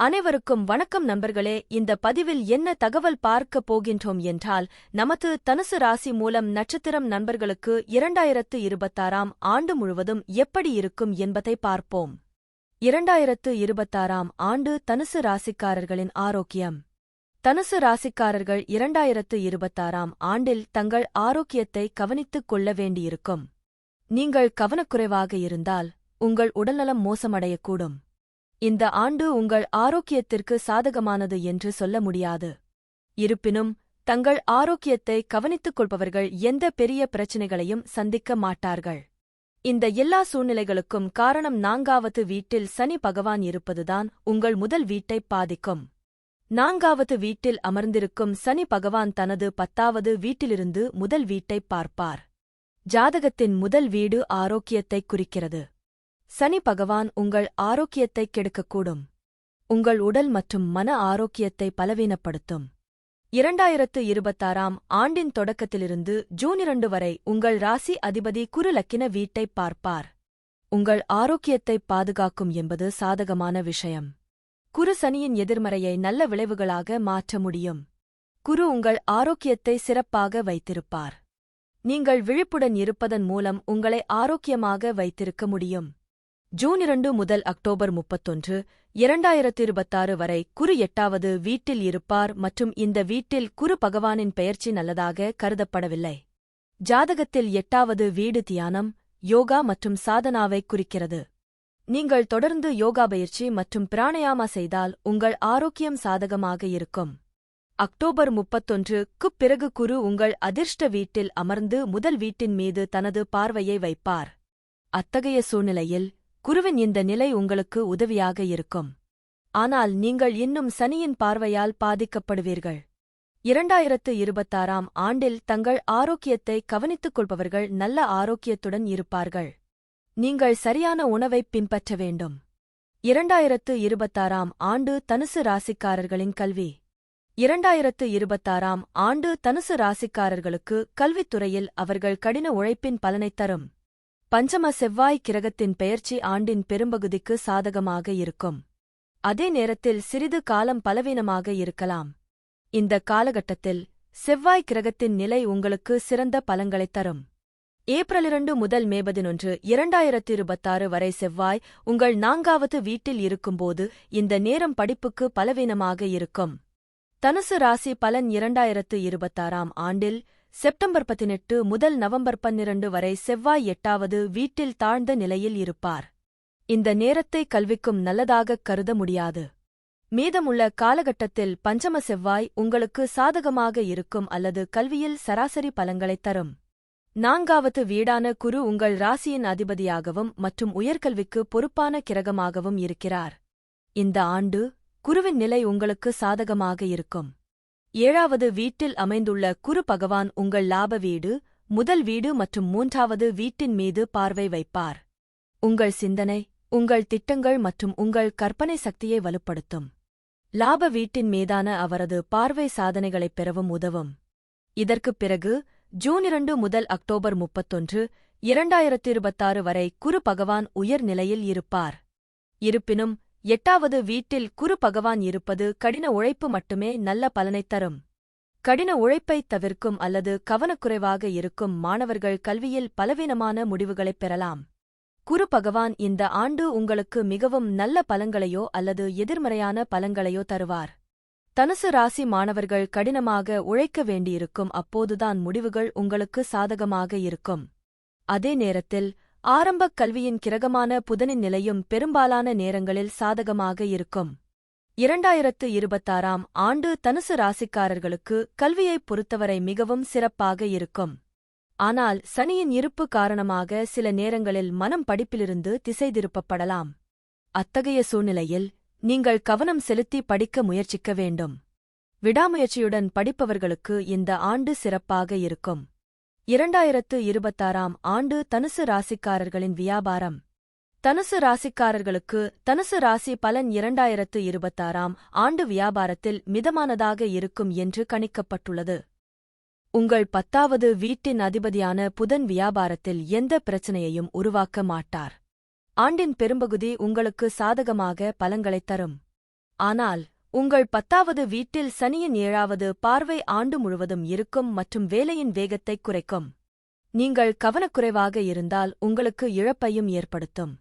அனைவருக்கும் வணக்கம் நண்பர்களே. இந்த பதிவில் என்ன தகவல் பார்க்கப் போகின்றோம் என்றால் நமது தனுசு ராசி மூலம் நட்சத்திரம் நண்பர்களுக்கு இரண்டாயிரத்து இருபத்தாறாம் ஆண்டு முழுவதும் எப்படி இருக்கும் என்பதை பார்ப்போம். இரண்டாயிரத்து இருபத்தாறாம் ஆண்டு தனுசு ராசிக்காரர்களின் ஆரோக்கியம். தனுசு ராசிக்காரர்கள் இரண்டாயிரத்து இருபத்தாறாம் ஆண்டில் தங்கள் ஆரோக்கியத்தை கவனித்துக் கொள்ள வேண்டியிருக்கும். நீங்கள் கவனக்குறைவாக இருந்தால் உங்கள் உடல்நலம் மோசமடையக்கூடும். இந்த ஆண்டு உங்கள் ஆரோக்கியத்திற்கு சாதகமானது என்று சொல்ல முடியாது. இருப்பினும் தங்கள் ஆரோக்கியத்தை கவனித்துக் கொள்பவர்கள் எந்த பெரிய பிரச்சினைகளையும் சந்திக்க மாட்டார்கள். இந்த எல்லா சூழ்நிலைகளுக்கும் காரணம் நான்காவது வீட்டில் சனி பகவான் இருப்பதுதான் உங்கள் முதல் வீட்டைப் பாதிக்கும். நான்காவது வீட்டில் அமர்ந்திருக்கும் சனி பகவான் தனது பத்தாவது வீட்டிலிருந்து முதல் வீட்டைப் பார்ப்பார். ஜாதகத்தின் முதல் வீடு ஆரோக்கியத்தைக் குறிக்கிறது. சனி பகவான் உங்கள் ஆரோக்கியத்தை கெடுக்கக்கூடும். உங்கள் உடல் மற்றும் மன ஆரோக்கியத்தை பலவீனப்படுத்தும். இரண்டாயிரத்து இருபத்தாறாம் ஆண்டின் தொடக்கத்திலிருந்து ஜூன் இரண்டு வரை உங்கள் ராசி அதிபதி குருலக்கின வீட்டைப் பார்ப்பார். உங்கள் ஆரோக்கியத்தை பாதுகாக்கும் என்பது சாதகமான விஷயம். குரு சனியின் எதிர்மறையை நல்ல விளைவுகளாக மாற்ற முடியும். குரு உங்கள் ஆரோக்கியத்தை சிறப்பாக வைத்திருப்பார். நீங்கள் விழிப்புடன் இருப்பதன் மூலம் உங்களை ஆரோக்கியமாக வைத்திருக்க முடியும். ஜூன் இரண்டு முதல் அக்டோபர் முப்பத்தொன்று இரண்டாயிரத்து இருபத்தாறு வரை குரு எட்டாவது வீட்டில் இருப்பார் மற்றும் இந்த வீட்டில் குரு பகவானின் பெயர்ச்சி நல்லதாக கருதப்படவில்லை. ஜாதகத்தில் எட்டாவது வீடு தியானம் யோகா மற்றும் சாதனாவை குறிக்கிறது. நீங்கள் தொடர்ந்து யோகா பயிற்சி மற்றும் பிராணயாமா செய்தால் உங்கள் ஆரோக்கியம் சாதகமாக இருக்கும். அக்டோபர் முப்பத்தொன்றுக்குப் பிறகு குரு உங்கள் அதிர்ஷ்ட வீட்டில் அமர்ந்து முதல் வீட்டின் மீது தனது பார்வையை வைப்பார். அத்தகைய சூழ்நிலையில் குருவின் இந்த நிலை உங்களுக்கு உதவியாக இருக்கும். ஆனால் நீங்கள் இன்னும் சனியின் பார்வையால் பாதிக்கப்படுவீர்கள். இரண்டாயிரத்து இருபத்தாறாம் ஆண்டில் தங்கள் ஆரோக்கியத்தை கவனித்துக் கொள்பவர்கள் நல்ல ஆரோக்கியத்துடன் இருப்பார்கள். நீங்கள் சரியான உணவைப் பின்பற்ற வேண்டும். இரண்டாயிரத்து இருபத்தாறாம் ஆண்டு தனுசு ராசிக்காரர்களின் கல்வி. இரண்டாயிரத்து இருபத்தாறாம் ஆண்டு தனுசு ராசிக்காரர்களுக்கு கல்வித்துறையில் அவர்கள் கடின உழைப்பின் பலனைத் தரும். பஞ்சம செவ்வாய் கிரகத்தின் பெயர்ச்சி ஆண்டின் பெரும்பகுதிக்கு சாதகமாக இருக்கும். அதே நேரத்தில் சிறிது காலம் பலவீனமாக இருக்கலாம். இந்த காலகட்டத்தில் செவ்வாய் கிரகத்தின் நிலை உங்களுக்கு சிறந்த பலங்களைத் தரும். ஏப்ரல் இரண்டு முதல் மே பதினொன்று இரண்டாயிரத்து இருபத்தாறு வரை செவ்வாய் உங்கள் நான்காவது வீட்டில் இருக்கும்போது இந்த நேரம் படிப்புக்கு பலவீனமாக இருக்கும். தனுசு ராசி பலன் இரண்டாயிரத்து இருபத்தாறாம் ஆண்டில் செப்டம்பர் பதினெட்டு முதல் நவம்பர் பன்னிரண்டு வரை செவ்வாய் எட்டாவது வீட்டில் தாழ்ந்த நிலையில் இருப்பார். இந்த நேரத்தை கல்விக்கும் நல்லதாகக் கருத முடியாது. மீதமுள்ள காலகட்டத்தில் பஞ்சம செவ்வாய் உங்களுக்கு சாதகமாக இருக்கும் அல்லது கல்வியில் சராசரி பலங்களைத் தரும். நான்காவது வீடான குரு உங்கள் ராசியின் அதிபதியாகவும் மற்றும் உயர்கல்விக்கு பொறுப்பான கிரகமாகவும் இருக்கிறார். இந்த ஆண்டு குருவின் நிலை உங்களுக்கு சாதகமாக இருக்கும். ஏழாவது வீட்டில் அமைந்துள்ள குரு பகவான் உங்கள் லாப வீடு முதல் வீடு மற்றும் மூன்றாவது வீட்டின் மீது பார்வை வைப்பார். உங்கள் சிந்தனை உங்கள் திட்டங்கள் மற்றும் உங்கள் கற்பனை சக்தியை வலுப்படுத்தும். லாப வீட்டின் மீதான அவரது பார்வை சாதனைகளைப் பெறவும் உதவும். இதற்குப் பிறகு ஜூன் இரண்டு முதல் அக்டோபர் முப்பத்தொன்று இரண்டாயிரத்து இருபத்தாறு வரை குரு பகவான் உயர் நிலையில் இருப்பார். இருப்பினும் எட்டாவது வீட்டில் குரு பகவான் இருப்பது கடின உழைப்பு மட்டுமே நல்ல பலனைத் தரும். கடின உழைப்பைத் தவிர்க்கும் அல்லது கவனக்குறைவாக இருக்கும் மாணவர்கள் கல்வியில் பலவீனமான முடிவுகளைப் பெறலாம். குரு பகவான் இந்த ஆண்டு உங்களுக்கு மிகவும் நல்ல பலங்களையோ அல்லது எதிர்மறையான பலங்களையோ தருவார். தனுசு ராசி மாணவர்கள் கடினமாக உழைக்க வேண்டியிருக்கும் அப்போதுதான் முடிவுகள் உங்களுக்கு சாதகமாக இருக்கும். அதே நேரத்தில் ஆரம்பக் கல்வியின் கிரகமான புதனின் நிலையும் பெரும்பாலான நேரங்களில் சாதகமாக இருக்கும். இரண்டாயிரத்து இருபத்தாறாம் ஆண்டு தனுசு ராசிக்காரர்களுக்கு கல்வியைப் பொறுத்தவரை மிகவும் சிறப்பாக இருக்கும். ஆனால் சனியின் இருப்பு காரணமாக சில நேரங்களில் மனம் படிப்பிலிருந்து திசை திருப்பப்படலாம் அத்தகைய சூழ்நிலையில் நீங்கள் கவனம் செலுத்தி படிக்க முயற்சிக்க வேண்டும். விடாமுயற்சியுடன் படிப்பவர்களுக்கு இந்த ஆண்டு சிறப்பாக இருக்கும். இரண்டாயிரத்து இருபத்தாறாம் ஆண்டு தனுசு ராசிக்காரர்களின் வியாபாரம். தனுசு ராசிக்காரர்களுக்கு தனுசு ராசி பலன் இரண்டாயிரத்து இருபத்தாறாம் ஆண்டு வியாபாரத்தில் மிதமானதாக இருக்கும் என்று கணிக்கப்பட்டுள்ளது. உங்கள் பத்தாவது வீட்டின் அதிபதியான புதன் வியாபாரத்தில் எந்த பிரச்சனையையும் உருவாக்க மாட்டார். ஆண்டின் பெரும்பகுதி உங்களுக்கு சாதகமாக பலங்களைத் தரும். ஆனால் உங்கள் பத்தாவது வீட்டில் சனியின் ஏழாவது பார்வை ஆண்டு முழுவதும் இருக்கும் மற்றும் வேலையின் வேகத்தை குறைக்கும். நீங்கள் கவனக்குறைவாக இருந்தால் உங்களுக்கு இழப்பையும் ஏற்படுத்தும்.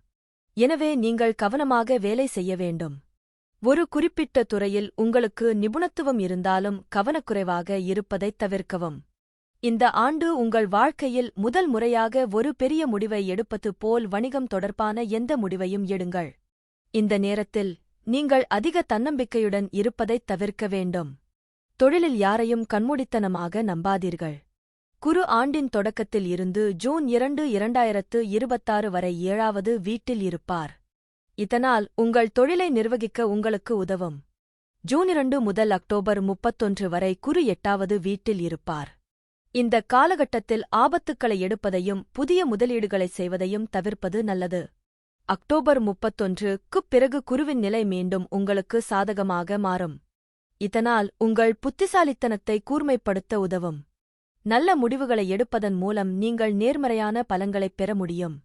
எனவே நீங்கள் கவனமாக வேலை செய்ய வேண்டும். ஒரு குறிப்பிட்ட துறையில் உங்களுக்கு நிபுணத்துவம் இருந்தாலும் கவனக்குறைவாக இருப்பதைத் தவிர்க்கவும். இந்த ஆண்டு உங்கள் வாழ்க்கையில் முதல் முறையாக ஒரு பெரிய முடிவை எடுப்பது போல் வணிகம் தொடர்பான எந்த முடிவையும் எடுங்கள். இந்த நேரத்தில் நீங்கள் அதிக தன்னம்பிக்கையுடன் இருப்பதைத் தவிர்க்க வேண்டும். தொழிலில் யாரையும் கண்மூடித்தனமாக நம்பாதீர்கள். குறு ஆண்டின் தொடக்கத்தில் இருந்து ஜூன் இரண்டு இரண்டாயிரத்து இருபத்தாறு வரை ஏழாவது வீட்டில் இருப்பார். இதனால் உங்கள் தொழிலை நிர்வகிக்க உங்களுக்கு உதவும். ஜூன் இரண்டு முதல் அக்டோபர் முப்பத்தொன்று வரை குறு எட்டாவது வீட்டில் இருப்பார். இந்த காலகட்டத்தில் ஆபத்துக்களை எடுப்பதையும் புதிய முதலீடுகளை செய்வதையும் தவிர்ப்பது நல்லது. அக்டோபர் முப்பத்தொன்றுக்குப் பிறகு குருவின் நிலை மீண்டும் உங்களுக்கு சாதகமாக மாறும். இதனால் உங்கள் புத்திசாலித்தனத்தை கூர்மைப்படுத்த உதவும். நல்ல முடிவுகளை எடுப்பதன் மூலம் நீங்கள் நேர்மறையான பலன்களைப் பெற முடியும்.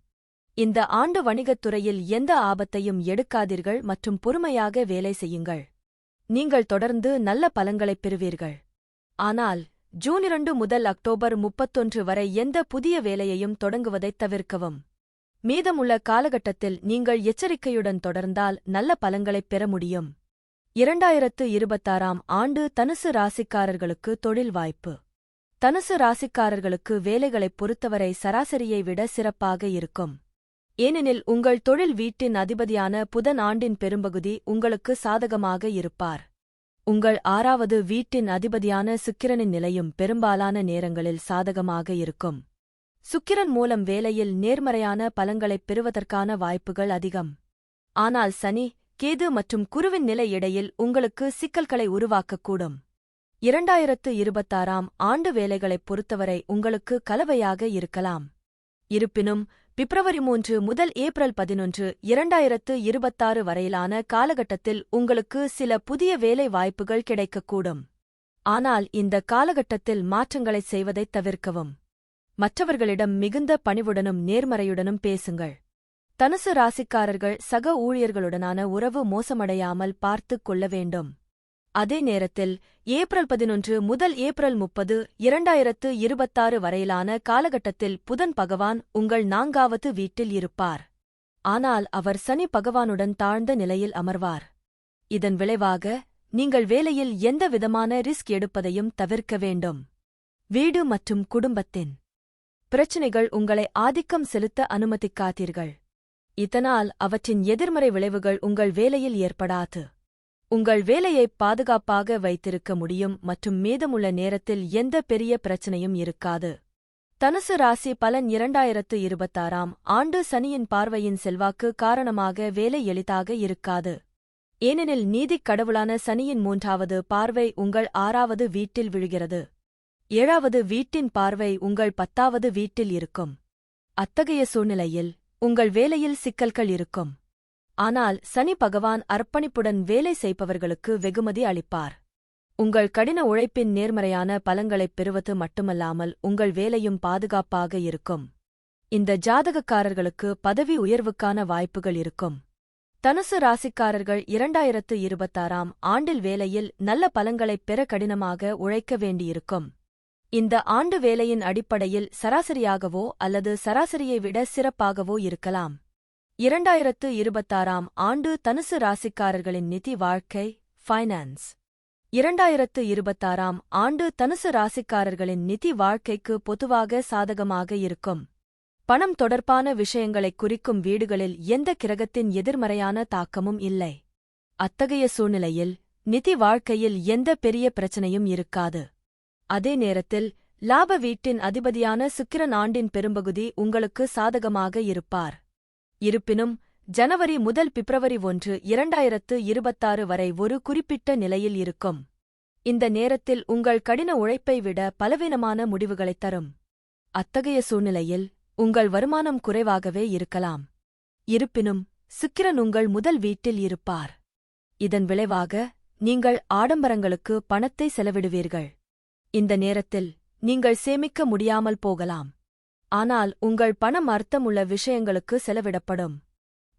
இந்த ஆண்டு வணிகத் துறையில் எந்த ஆபத்தையும் எடுக்காதீர்கள் மற்றும் பொறுமையாக வேலை செய்யுங்கள். நீங்கள் தொடர்ந்து நல்ல பலன்களைப் பெறுவீர்கள். ஆனால் ஜூன் இரண்டு முதல் அக்டோபர் முப்பத்தொன்று வரை எந்த புதிய வேலையையும் தொடங்குவதைத் தவிர்க்கவும். மீதமுள்ள காலகட்டத்தில் நீங்கள் எச்சரிக்கையுடன் தொடர்ந்தால் நல்ல பலன்களைப் பெற முடியும். இரண்டாயிரத்து இருபத்தாறாம் ஆண்டு தனுசு ராசிக்காரர்களுக்கு தொழில் வாய்ப்பு. தனுசு ராசிக்காரர்களுக்கு வேலைகளைப் பொறுத்தவரை சராசரியை விட சிறப்பாக இருக்கும். ஏனெனில் உங்கள் தொழில் வீட்டின் அதிபதியான புதன் ஆண்டின் பெரும்பகுதி உங்களுக்கு சாதகமாக இருப்பார். உங்கள் ஆறாவது வீட்டின் அதிபதியான சுக்கிரனின் நிலையும் பெரும்பாலான நேரங்களில் சாதகமாக இருக்கும். சுக்கிரன் மூலம் வேலையில் நேர்மறையான பலங்களைப் பெறுவதற்கான வாய்ப்புகள் அதிகம். ஆனால் சனி கேது மற்றும் குருவின் நிலை இடையில் உங்களுக்கு சிக்கல்களை உருவாக்கக்கூடும். இரண்டாயிரத்து இருபத்தாறாம் ஆண்டு வேலைகளைப் பொறுத்தவரை உங்களுக்கு கலவையாக இருக்கலாம். இருப்பினும் பிப்ரவரி மூன்று முதல் ஏப்ரல் பதினொன்று இரண்டாயிரத்து இருபத்தாறு வரையிலான காலகட்டத்தில் உங்களுக்கு சில புதிய வேலை வாய்ப்புகள் கிடைக்கக்கூடும். ஆனால் இந்த காலகட்டத்தில் மாற்றங்களைச் செய்வதைத் தவிர்க்கவும். மற்றவர்களிடம் மிகுந்த பணிவுடனும் நேர்மறையுடனும் பேசுங்கள். தனுசு ராசிக்காரர்கள் சக ஊழியர்களுடனான உறவு மோசமடையாமல் பார்த்துக் கொள்ள வேண்டும். அதே நேரத்தில் ஏப்ரல் பதினொன்று முதல் ஏப்ரல் முப்பது இரண்டாயிரத்து இருபத்தாறு வரையிலான காலகட்டத்தில் புதன் பகவான் உங்கள் நான்காவது வீட்டில் இருப்பார். ஆனால் அவர் சனி பகவானுடன் தாழ்ந்த நிலையில் அமர்வார். இதன் விளைவாக நீங்கள் வேலையில் எந்த விதமான ரிஸ்க் எடுப்பதையும் தவிர்க்க வேண்டும். வீடு மற்றும் குடும்பத்தின் பிரச்சினைகள் உங்களை ஆதிக்கம் செலுத்த அனுமதிக்காதீர்கள். இதனால் அவற்றின் எதிர்மறை விளைவுகள் உங்கள் வேலையில் ஏற்படாது. உங்கள் வேலையை பாதுகாப்பாக வைத்திருக்க முடியும் மற்றும் மீதமுள்ள நேரத்தில் எந்த பெரிய பிரச்சனையும் இருக்காது. தனுசு ராசி பலன் இரண்டாயிரத்து இருபத்தாறாம் ஆண்டு சனியின் பார்வையின் செல்வாக்கு காரணமாக வேலை எளிதாக இருக்காது. ஏனெனில் நீதிக் கடவுளான சனியின் மூன்றாவது பார்வை உங்கள் ஆறாவது வீட்டில் விழுகிறது. ஏழாவது வீட்டின் பார்வை உங்கள் பத்தாவது வீட்டில் இருக்கும். அத்தகைய சூழ்நிலையில் உங்கள் வேலையில் சிக்கல்கள் இருக்கும். ஆனால் சனி பகவான் அர்ப்பணிப்புடன் வேலை செய்பவர்களுக்கு வெகுமதி அளிப்பார். உங்கள் கடின உழைப்பின் நேர்மறையான பலங்களைப் பெறுவது மட்டுமல்லாமல் உங்கள் வேலையும் பாதுகாப்பாக இருக்கும். இந்த ஜாதகக்காரர்களுக்கு பதவி உயர்வுக்கான வாய்ப்புகள் இருக்கும். தனுசு ராசிக்காரர்கள் இரண்டாயிரத்து இருபத்தாறாம் ஆண்டில் வேலையில் நல்ல பலங்களைப் பெற கடினமாக உழைக்க வேண்டியிருக்கும். இந்த ஆண்டு வேலையின் அடிப்படையில் சராசரியாகவோ அல்லது சராசரியை விட சிறப்பாகவோ இருக்கலாம். இரண்டாயிரத்து இருபத்தாறாம் ஆண்டு தனுசு ராசிக்காரர்களின் நிதி வாழ்க்கை ஃபைனான்ஸ் இரண்டாயிரத்து இருபத்தாறாம் ஆண்டு தனுசு ராசிக்காரர்களின் நிதி வாழ்க்கைக்கு பொதுவாக சாதகமாக இருக்கும். பணம் தொடர்பான விஷயங்களைக் குறிக்கும் வீடுகளில் எந்த கிரகத்தின் எதிர்மறையான தாக்கமும் இல்லை. அத்தகைய சூழ்நிலையில் நிதி வாழ்க்கையில் எந்த பெரிய பிரச்சனையும் இருக்காது. அதே நேரத்தில் லாப வீட்டின் அதிபதியான சுக்கிரன் ஆண்டின் பெரும்பகுதி உங்களுக்கு சாதகமாக இருப்பார். இருப்பினும் ஜனவரி முதல் பிப்ரவரி ஒன்று இரண்டாயிரத்து இருபத்தாறு வரை ஒரு குறிப்பிட்ட நிலையில் இருக்கும். இந்த நேரத்தில் உங்கள் கடின உழைப்பை விட பலவீனமான முடிவுகளைத் தரும். அத்தகைய சூழ்நிலையில் உங்கள் வருமானம் குறைவாகவே இருக்கலாம். இருப்பினும் சுக்கிரன் உங்கள் முதல் வீட்டில் இருப்பார். இதன் விளைவாக நீங்கள் ஆடம்பரங்களுக்கு பணத்தை செலவிடுவீர்கள். இந்த நேரத்தில் நீங்கள் சேமிக்க முடியாமல் போகலாம். ஆனால் உங்கள் பணம் அர்த்தமுள்ள விஷயங்களுக்கு செலவிடப்படும்.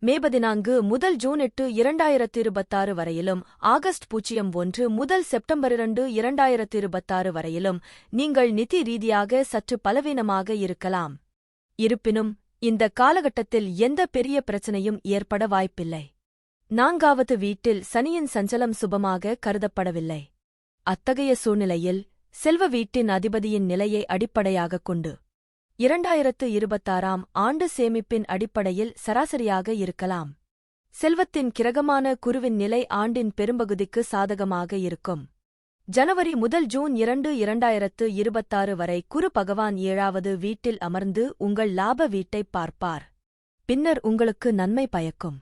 மே பதினான்கு முதல் ஜூன் எட்டு இரண்டாயிரத்து இருபத்தாறு வரையிலும் ஆகஸ்ட் பூஜ்ஜியம் ஒன்று முதல் செப்டம்பர் இரண்டு இரண்டாயிரத்து இருபத்தாறு வரையிலும் நீங்கள் நிதி ரீதியாக சற்று பலவீனமாக இருக்கலாம். இருப்பினும் இந்த காலகட்டத்தில் எந்த பெரிய பிரச்சனையும் ஏற்பட வாய்ப்பில்லை. நான்காவது வீட்டில் சனியின் சஞ்சலம் சுபமாக கருதப்படவில்லை. அத்தகைய சூழ்நிலையில் செல்வ வீட்டின் அதிபதியின் நிலையை அடிப்படையாகக் கொண்டு இரண்டாயிரத்து இருபத்தாறாம் ஆண்டு சேமிப்பின் அடிப்படையில் சராசரியாக இருக்கலாம். செல்வத்தின் கிரகமான குருவின் நிலை ஆண்டின் பெரும்பகுதிக்கு சாதகமாக இருக்கும். ஜனவரி முதல் ஜூன் இரண்டு இரண்டாயிரத்து இருபத்தாறு வரை குரு பகவான் ஏழாவது வீட்டில் அமர்ந்து உங்கள் லாப வீட்டைப் பார்ப்பார். பின்னர் உங்களுக்கு நன்மை பயக்கும்.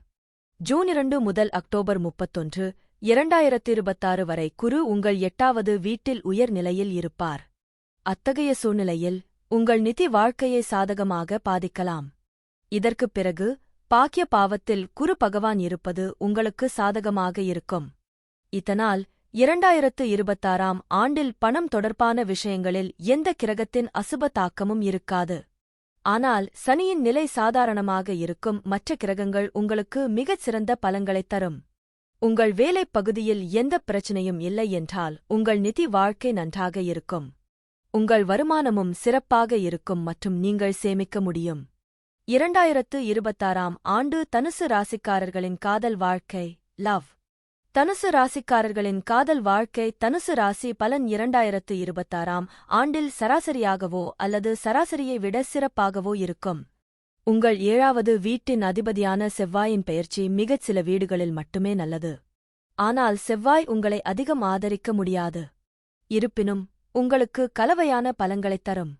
ஜூன் இரண்டு முதல் அக்டோபர் முப்பத்தொன்று இரண்டாயிரத்து இருபத்தாறு வரை குரு உங்கள் எட்டாவது வீட்டில் உயர் நிலையில் இருப்பார். அத்தகைய சூழ்நிலையில் உங்கள் நிதி வாழ்க்கையை சாதகமாக பாதிக்கலாம். இதற்குப் பிறகு பாக்கிய பாவத்தில் குரு பகவான் இருப்பது உங்களுக்கு சாதகமாக இருக்கும். இதனால் இரண்டாயிரத்து இருபத்தாறாம் ஆண்டில் பணம் தொடர்பான விஷயங்களில் எந்த கிரகத்தின் அசுப தாக்கமும் இருக்காது. ஆனால் சனியின் நிலை சாதாரணமாக இருக்கும் மற்ற கிரகங்கள் உங்களுக்கு மிகச் சிறந்த பலங்களைத் தரும். உங்கள் வேலைப் பகுதியில் எந்த பிரச்சனையும் இல்லை என்றால் உங்கள் நிதி வாழ்க்கை நன்றாக இருக்கும். உங்கள் வருமானமும் சிறப்பாக இருக்கும் மற்றும் நீங்கள் சேமிக்க முடியும். இரண்டாயிரத்து இருபத்தாறாம் ஆண்டு தனுசு ராசிக்காரர்களின் காதல் வாழ்க்கை லவ். தனுசு ராசிக்காரர்களின் காதல் வாழ்க்கை தனுசு ராசி பலன் இரண்டாயிரத்து இருபத்தாறாம் ஆண்டில் சராசரியாகவோ அல்லது சராசரியை விட சிறப்பாகவோ இருக்கும். உங்கள் ஏழாவது வீட்டின் அதிபதியான செவ்வாயின் பெயர்ச்சி மிகச் சில வீடுகளில் மட்டுமே நல்லது. ஆனால் செவ்வாய் உங்களை அதிகம் ஆதரிக்க முடியாது. இருப்பினும் உங்களுக்கு கலவையான பலங்களைத் தரும்.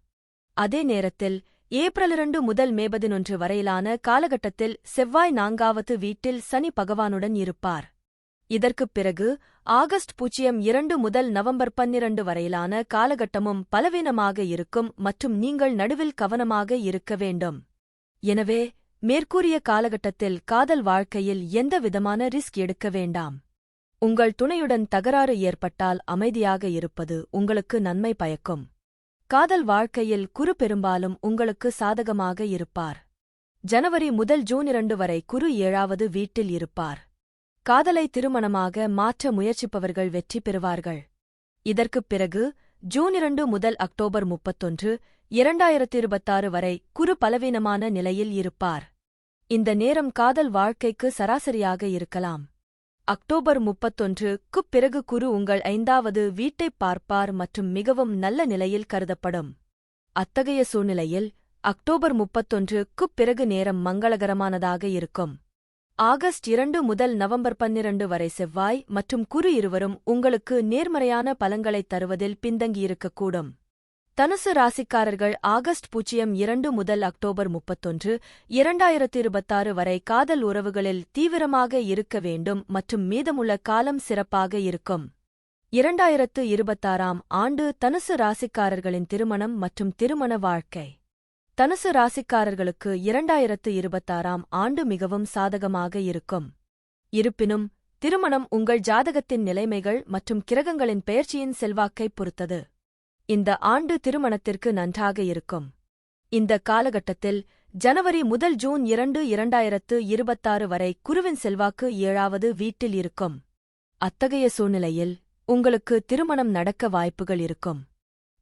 அதே நேரத்தில் ஏப்ரல் இரண்டு முதல் மே பதினொன்று வரையிலான காலகட்டத்தில் செவ்வாய் நான்காவது வீட்டில் சனி பகவானுடன் இருப்பார். இதற்குப் பிறகு ஆகஸ்ட் பூஜ்ஜியம் இரண்டு முதல் நவம்பர் பன்னிரண்டு வரையிலான காலகட்டமும் பலவீனமாக இருக்கும் மற்றும் நீங்கள் நடுவில் கவனமாக இருக்க வேண்டும். எனவே மேற்கூறிய காலகட்டத்தில் காதல் வாழ்க்கையில் எந்த விதமான ரிஸ்க் எடுக்க வேண்டாம். உங்கள் துணையுடன் தகராறு ஏற்பட்டால் அமைதியாக இருப்பது உங்களுக்கு நன்மை பயக்கும். காதல் வாழ்க்கையில் குரு பெரும்பாலும் உங்களுக்கு சாதகமாக இருப்பார். ஜனவரி முதல் ஜூன் இரண்டு வரை குரு ஏழாவது வீட்டில் இருப்பார். காதலை திருமணமாக மாற்ற முயற்சிப்பவர்கள் வெற்றி பெறுவார்கள். இதற்குப் பிறகு ஜூன் இரண்டு முதல் அக்டோபர் முப்பத்தொன்று இரண்டாயிரத்து இருபத்தாறு வரை குரு பலவீனமான நிலையில் இருப்பார். இந்த நேரம் காதல் வாழ்க்கைக்கு சராசரியாக இருக்கலாம். அக்டோபர் முப்பத்தொன்றுக்குப் பிறகு குரு உங்கள் ஐந்தாவது வீட்டைப் பார்ப்பார் மற்றும் மிகவும் நல்ல நிலையில் கருதப்படும். அத்தகைய சூழ்நிலையில் அக்டோபர் முப்பத்தொன்றுக்குப் பிறகு நேரம் மங்களகரமானதாக இருக்கும். ஆகஸ்ட் இரண்டு முதல் நவம்பர் பன்னிரண்டு வரை செவ்வாய் மற்றும் குரு இருவரும் உங்களுக்கு நேர்மறையான பலங்களைத் தருவதில் பின்தங்கியிருக்கக்கூடும் தனுசு ராசிக்காரர்கள் ஆகஸ்ட் பூஜ்ஜியம் இரண்டு முதல் அக்டோபர் முப்பத்தொன்று இரண்டாயிரத்து இருபத்தாறு வரை காதல் உறவுகளில் தீவிரமாக இருக்க வேண்டும் மற்றும் மீதமுள்ள காலம் சிறப்பாக இருக்கும். இரண்டாயிரத்து இருபத்தாறாம் ஆண்டு தனுசு ராசிக்காரர்களின் திருமணம் மற்றும் திருமண வாழ்க்கை. தனுசு ராசிக்காரர்களுக்கு இரண்டாயிரத்து இருபத்தாறாம் ஆண்டு மிகவும் சாதகமாக இருக்கும். இருப்பினும் திருமணம் உங்கள் ஜாதகத்தின் நிலைமைகள் மற்றும் கிரகங்களின் பெயர்ச்சியின் செல்வாக்கைப் பொறுத்தது. இந்த ஆண்டு திருமணத்திற்கு நன்றாக இருக்கும். இந்த காலகட்டத்தில் ஜனவரி முதல் ஜூன் இரண்டு இரண்டாயிரத்து இருபத்தாறு வரை குருவின் செல்வாக்கு ஏழாவது வீட்டில் இருக்கும். அத்தகைய சூழ்நிலையில் உங்களுக்கு திருமணம் நடக்க வாய்ப்புகள் இருக்கும்.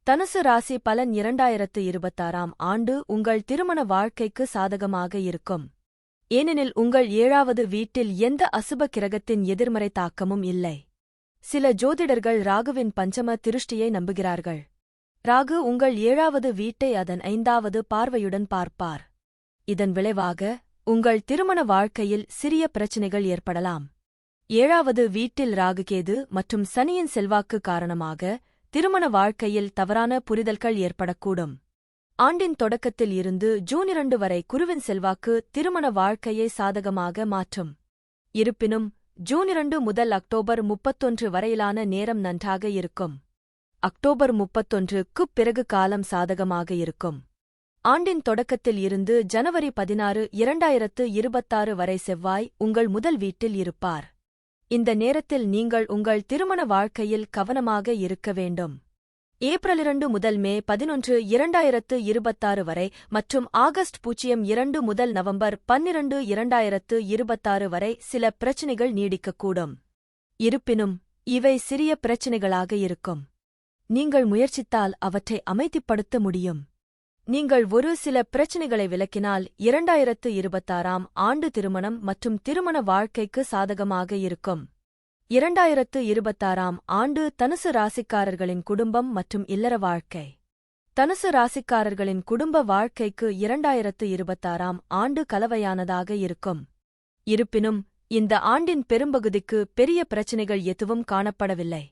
தனுசு ராசி பலன் இரண்டாயிரத்து இருபத்தாறாம் ஆண்டு உங்கள் திருமண வாழ்க்கைக்கு சாதகமாக இருக்கும். ஏனெனில் உங்கள் ஏழாவது வீட்டில் எந்த அசுப கிரகத்தின் எதிர்மறை தாக்கமும் இல்லை. சில ஜோதிடர்கள் ராகுவின் பஞ்சம திருஷ்டியை நம்புகிறார்கள். ராகு உங்கள் ஏழாவது வீட்டை அதன் ஐந்தாவது பார்வையுடன் பார்ப்பார். இதன் விளைவாக உங்கள் திருமண வாழ்க்கையில் சிறிய பிரச்சினைகள் ஏற்படலாம். ஏழாவது வீட்டில் ராகுகேது மற்றும் சனியின் செல்வாக்கு காரணமாக திருமண வாழ்க்கையில் தவறான புரிதல்கள் ஏற்படக்கூடும். ஆண்டின் தொடக்கத்தில் இருந்து ஜூன் இரண்டு வரை குருவின் செல்வாக்கு திருமண வாழ்க்கையை சாதகமாக மாற்றும். இருப்பினும் ஜூன் இரண்டு முதல் அக்டோபர் முப்பத்தொன்று வரையிலான நேரம் நன்றாக இருக்கும். அக்டோபர் முப்பத்தொன்றுக்குப் பிறகு காலம் சாதகமாக இருக்கும். ஆண்டின் தொடக்கத்தில் இருந்து ஜனவரி பதினாறு இரண்டாயிரத்து இருபத்தாறு வரை செவ்வாய் உங்கள் முதல் வீட்டில் இருப்பார். இந்த நேரத்தில் நீங்கள் உங்கள் திருமண வாழ்க்கையில் கவனமாக இருக்க வேண்டும். ஏப்ரல் இரண்டு முதல் மே பதினொன்று இரண்டாயிரத்து இருபத்தாறு வரை மற்றும் ஆகஸ்ட் பூஜ்ஜியம் இரண்டு முதல் நவம்பர் பன்னிரண்டு இரண்டாயிரத்து இருபத்தாறு வரை சில பிரச்சினைகள் நீடிக்கக்கூடும். இருப்பினும் இவை சிறிய பிரச்சினைகளாக இருக்கும். நீங்கள் முயற்சித்தால் அவற்றை அமைதிப்படுத்த முடியும். நீங்கள் ஒரு சில பிரச்சினைகளை விளக்கினால் இரண்டாயிரத்து இருபத்தாறாம் ஆண்டு திருமணம் மற்றும் திருமண வாழ்க்கைக்கு சாதகமாக இருக்கும். இரண்டாயிரத்து இருபத்தாறாம் ஆண்டு தனுசு ராசிக்காரர்களின் குடும்பம் மற்றும் இல்லற வாழ்க்கை. தனுசு ராசிக்காரர்களின் குடும்ப வாழ்க்கைக்கு இரண்டாயிரத்து இருபத்தாறாம் ஆண்டு கலவையானதாக இருக்கும். இருப்பினும் இந்த ஆண்டின் பெரும்பகுதிக்கு பெரிய பிரச்சினைகள் எதுவும் காணப்படவில்லை.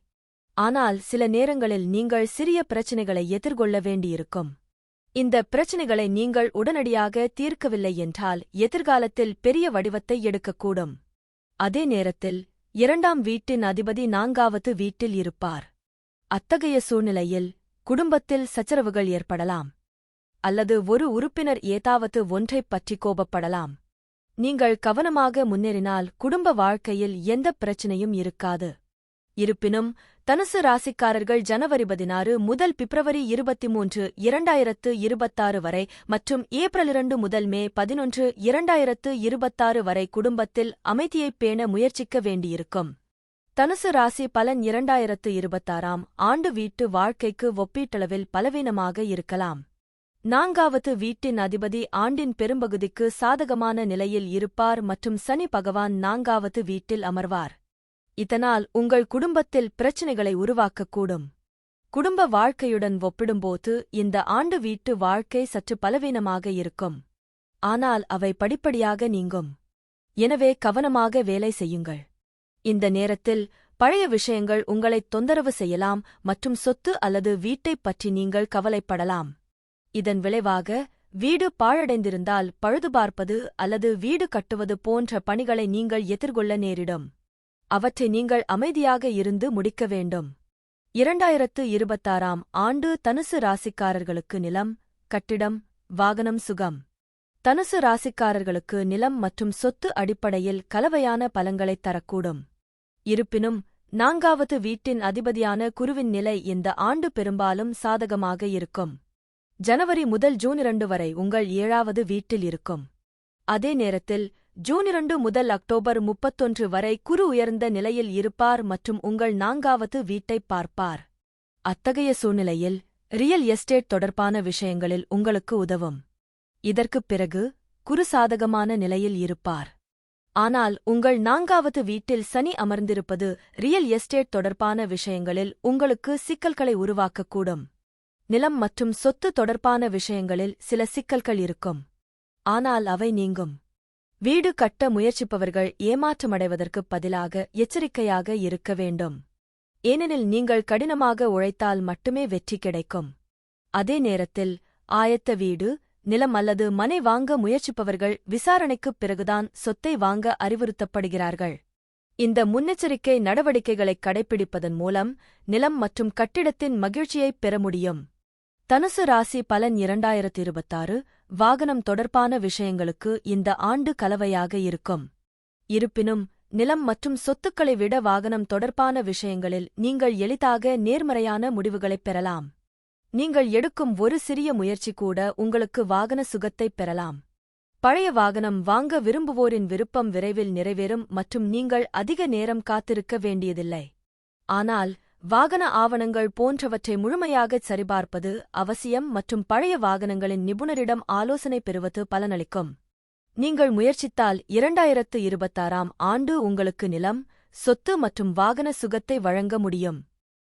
ஆனால் சில நேரங்களில் நீங்கள் சிறிய பிரச்சினைகளை எதிர்கொள்ள வேண்டியிருக்கும். இந்த பிரச்சினைகளை நீங்கள் உடனடியாக தீர்க்கவில்லை என்றால் எதிர்காலத்தில் பெரிய வடிவத்தை எடுக்கக்கூடும். அதே நேரத்தில் இரண்டாம் வீட்டின் அதிபதி நான்காவது வீட்டில் இருப்பார். அத்தகைய சூழ்நிலையில் குடும்பத்தில் சச்சரவுகள் ஏற்படலாம். அல்லது ஒரு உறுப்பினர் ஏதாவது ஒன்றைப் பற்றி கோபப்படலாம். நீங்கள் கவனமாக முன்னேறினால் குடும்ப வாழ்க்கையில் எந்த பிரச்சனையும் இருக்காது. இருப்பினும் தனுசு ராசிக்காரர்கள் ஜனவரி பதினாறு முதல் பிப்ரவரி இருபத்தி மூன்று இரண்டாயிரத்து இருபத்தாறு வரை மற்றும் ஏப்ரல் இரண்டு முதல் மே பதினொன்று இரண்டாயிரத்து இருபத்தாறு வரை குடும்பத்தில் அமைதியைப் பேண முயற்சிக்க வேண்டியிருக்கும். தனுசு ராசி பலன் இரண்டாயிரத்து இருபத்தாறாம் ஆண்டு வீட்டு வாழ்க்கைக்கு ஒப்பீட்டளவில் பலவீனமாக இருக்கலாம். நான்காவது வீட்டின் அதிபதி ஆண்டின் பெரும்பகுதிக்கு சாதகமான நிலையில் இருப்பார் மற்றும் சனி பகவான் நான்காவது வீட்டில் அமர்வார். இதனால் உங்கள் குடும்பத்தில் பிரச்சினைகளை உருவாக்கக்கூடும். குடும்ப வாழ்க்கையுடன் ஒப்பிடும்போது இந்த ஆண்டு வீட்டு வாழ்க்கை சற்று பலவீனமாக இருக்கும். ஆனால் அவை படிப்படியாக நீங்கும். எனவே கவனமாக வேலை செய்யுங்கள். இந்த நேரத்தில் பழைய விஷயங்கள் உங்களைத் தொந்தரவு செய்யலாம் மற்றும் சொத்து அல்லது வீட்டைப் பற்றி நீங்கள் கவலைப்படலாம். இதன் விளைவாக வீடு பாழடைந்திருந்தால் பழுதுபார்ப்பது அல்லது வீடு கட்டுவது போன்ற பணிகளை நீங்கள் எதிர்கொள்ள நேரிடும். அவற்றை நீங்கள் அமைதியாக இருந்து முடிக்க வேண்டும். இரண்டாயிரத்து இருபத்தாறாம் ஆண்டு தனுசு ராசிக்காரர்களுக்கு நிலம் கட்டிடம் வாகனம் சுகம். தனுசு ராசிக்காரர்களுக்கு நிலம் மற்றும் சொத்து அடிப்படையில் கலவையான பலங்களைத் தரக்கூடும். இருப்பினும் நான்காவது வீட்டின் அதிபதியான குருவின் நிலை இந்த ஆண்டு பெரும்பாலும் சாதகமாக இருக்கும். ஜனவரி முதல் ஜூன் இரண்டு வரை உங்கள் ஏழாவது வீட்டில் இருக்கும். அதே நேரத்தில் ஜூன் இரண்டு முதல் அக்டோபர் முப்பத்தொன்று வரை குரு உயர்ந்த நிலையில் இருப்பார் மற்றும் உங்கள் நான்காவது வீட்டைப் பார்ப்பார். அத்தகைய சூழ்நிலையில் ரியல் எஸ்டேட் தொடர்பான விஷயங்களில் உங்களுக்கு உதவும். இதற்குப் பிறகு குரு சாதகமான நிலையில் இருப்பார். ஆனால் உங்கள் நான்காவது வீட்டில் சனி அமர்ந்திருப்பது ரியல் எஸ்டேட் தொடர்பான விஷயங்களில் உங்களுக்கு சிக்கல்களை உருவாக்கக்கூடும். நிலம் மற்றும் சொத்து தொடர்பான விஷயங்களில் சில சிக்கல்கள் இருக்கும். ஆனால் அவை நீங்கும். வீடு கட்ட முயற்சிப்பவர்கள் ஏமாற்றமடைவதற்குப் பதிலாக எச்சரிக்கையாக இருக்க வேண்டும். ஏனெனில் நீங்கள் கடினமாக உழைத்தால் மட்டுமே வெற்றி கிடைக்கும். அதே நேரத்தில் ஆயத்த வீடு நிலம் அல்லது மனை வாங்க முயற்சிப்பவர்கள் விசாரணைக்குப் பிறகுதான் சொத்தை வாங்க அறிவுறுத்தப்படுகிறார்கள். இந்த முன்னெச்சரிக்கை நடவடிக்கைகளைக் கடைப்பிடிப்பதன் மூலம் நிலம் மற்றும் கட்டிடத்தின் மகிழ்ச்சியைப் பெற முடியும். தனுசு ராசி பலன் இரண்டாயிரத்து இருபத்தாறு வாகனம் தொடர்பான விஷயங்களுக்கு இந்த ஆண்டு கலவையாக இருக்கும். இருப்பினும் நிலம் மற்றும் சொத்துக்களை விட வாகனம் தொடர்பான விஷயங்களில் நீங்கள் எளிதாக நேர்மறையான முடிவுகளைப் பெறலாம். நீங்கள் எடுக்கும் ஒரு சிறிய முயற்சி கூட உங்களுக்கு வாகன சுகத்தைப் பெறலாம். பழைய வாகனம் வாங்க விரும்புவோரின் விருப்பம் விரைவில் நிறைவேறும் மற்றும் நீங்கள் அதிக நேரம் காத்திருக்க வேண்டியதில்லை. ஆனால் வாகன ஆவணங்கள் போன்றவற்றை முழுமையாகச் சரிபார்ப்பது அவசியம் மற்றும் பழைய வாகனங்களின் நிபுணரிடம் ஆலோசனை பெறுவது பலனளிக்கும். நீங்கள் முயற்சித்தால் இரண்டாயிரத்து இருபத்தாறாம் ஆண்டு உங்களுக்கு நிலம் சொத்து மற்றும் வாகன சுகத்தை வழங்க முடியும்.